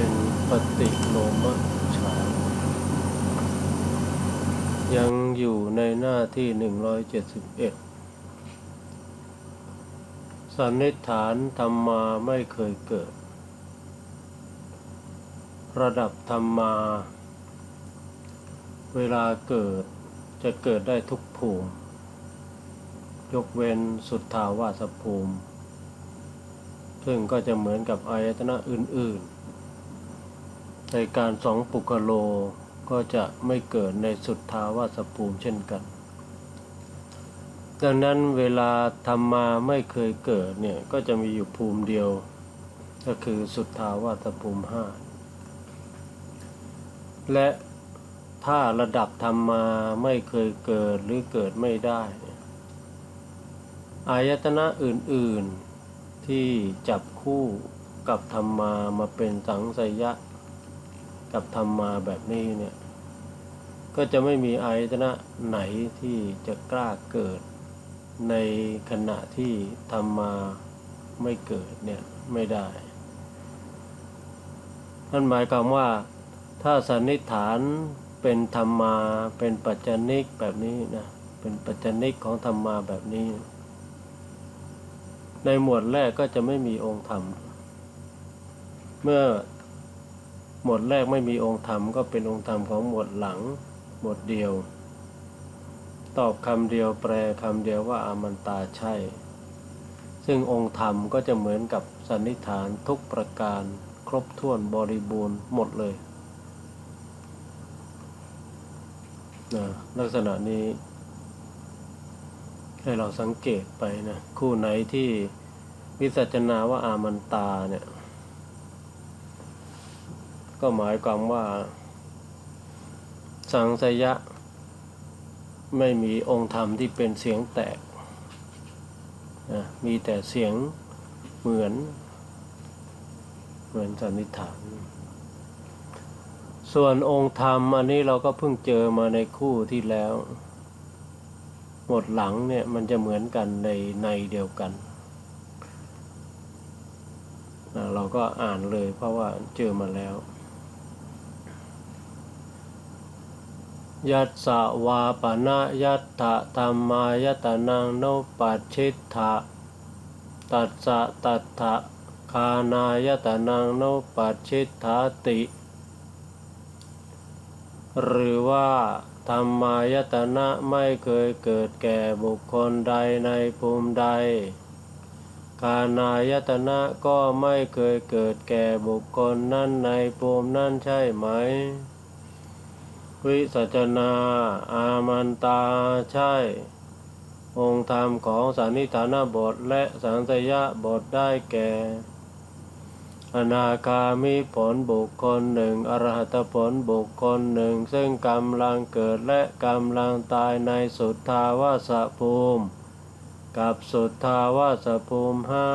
เป็นปฏิโลมฌาน ยังอยู่ในหน้าที่ 171 สันนิษฐานธรรมมาไม่เคยเกิด ระดับธรรมมา เวลาเกิดจะเกิดได้ทุกภูมิ ยกเว้นสุทธาวาสภูมิ ซึ่งก็จะเหมือนกับอายตนะอื่น ๆ ในการสองปุกโลก็จะไม่เกิดในสุทธาวาสภูมิเช่นกัน ดังนั้นเวลาธรรมาไม่เคยเกิดเนี่ยก็จะมีอยู่ภูมิเดียว ก็คือสุทธาวาสภูมิห้าและถ้าระดับธรรมาไม่เคยเกิดหรือเกิดไม่ได้ อายตนะอื่น ๆที่จับคู่กับธรรมามาเป็นสังสยะ กับธรรมมาแบบนี้เนี่ย ก็จะไม่มีอายตนะไหนที่จะกล้าเกิด ในขณะที่ธรรมมาไม่เกิดเนี่ยไม่ได้ นั่นหมายความว่าถ้าสันนิษฐานเป็นธรรมมาเป็นปัจจนิกแบบนี้นะเป็นปัจจนิกของธรรมมาแบบนี้ ในหมวดแรกก็จะไม่มีองค์ธรรม เมื่อ หมวดแรกไม่มีองค์ธรรมก็เป็นองค์ธรรมของหมวดหลัง หมวดเดียว ตอบคำเดียวแปลคำเดียวว่าอามันตาใช่ ซึ่งองค์ธรรมก็จะเหมือนกับสันนิษฐานทุกประการ ครบถ้วนบริบูรณ์หมดเลยนะลักษณะนี้ ให้เราสังเกตไปนะ คู่ไหนที่วิสัชนาว่าอามันตาเนี่ย ก็หมายความว่า สังสยะ ไม่มีองค์ธรรมที่เป็นเสียงแตกนะมีแต่เสียงเหมือน เหมือนสันนิษฐาน ส่วนองค์ธรรมอันนี้เราก็เพิ่งเจอมาในคู่ที่แล้วหมดหลังเนี่ยมันจะเหมือนกันในในเดียวกันเราก็อ่านเลยเพราะว่าเจอมาแล้ว ยัตสวาปนะยัตถะธรรมายตนังโนปัจฉิตถะตัสสะตัตถะคานายตนังโนปัจฉิตถาติ หรือว่าธรรมายตนะไม่เคยเกิดแก่บุคคลใดในภูมิใดกานายตนะก็ไม่เคยเกิดแก่บุคคลนั้นในภูมินั้นใช่ไหม วิสัชนา อามันตา ใช่ องค์ธรรมของสันนิฐานบทและสังสยะบทได้แก่ อนาคามิผลบุคคลหนึ่ง อรหัตผลบุคคลหนึ่ง ซึ่งกำลังเกิดและกำลังตายในสุทธาวาสภูมิ กับสุทธาวาสภูมิห้า